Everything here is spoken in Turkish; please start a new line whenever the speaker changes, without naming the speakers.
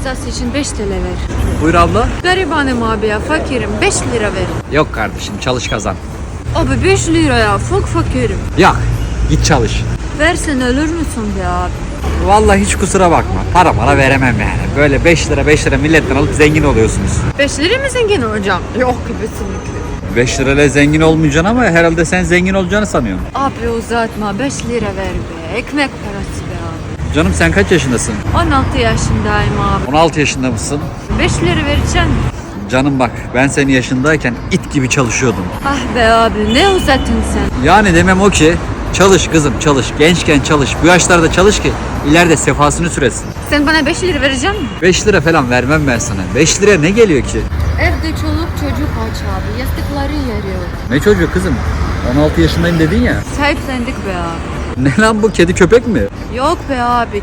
rızası için 5 TL ver.
Buyur abla.
Garibanım abi ya fakirim 5 lira ver.
Yok kardeşim çalış kazan.
Abi 5 lira ya çok fakirim.
Yok git çalış.
Versen ölür müsün be abi?
Vallahi hiç kusura bakma. Para para veremem yani. Böyle 5 lira 5 lira milletten alıp zengin oluyorsunuz.
5 lira mı zengin olacağım? Yok kesinlikle.
5 lirayla zengin olmayacaksın ama herhalde sen zengin olacağını sanıyorsun.
Abi uzatma 5 lira ver be. Ekmek parası.
Canım sen kaç yaşındasın?
16 yaşındayım abi.
16 yaşında mısın?
5 lira vereceksin.
Canım bak ben senin yaşındayken it gibi çalışıyordum.
Ah be abi ne uzattın sen?
Yani demem o ki çalış kızım çalış. Gençken çalış. Bu yaşlarda çalış ki ileride sefasını süresin.
Sen bana 5 lira vereceksin mi?
5 lira falan vermem ben sana. 5 lira ne geliyor ki?
Evde çoluk çocuk aç abi. Yastıkları yeriyor.
Ne çocuğu kızım? 16 yaşındayım dedin ya.
Sahiplendik be abi.
Ne lan bu kedi köpek mi?
Yok be abi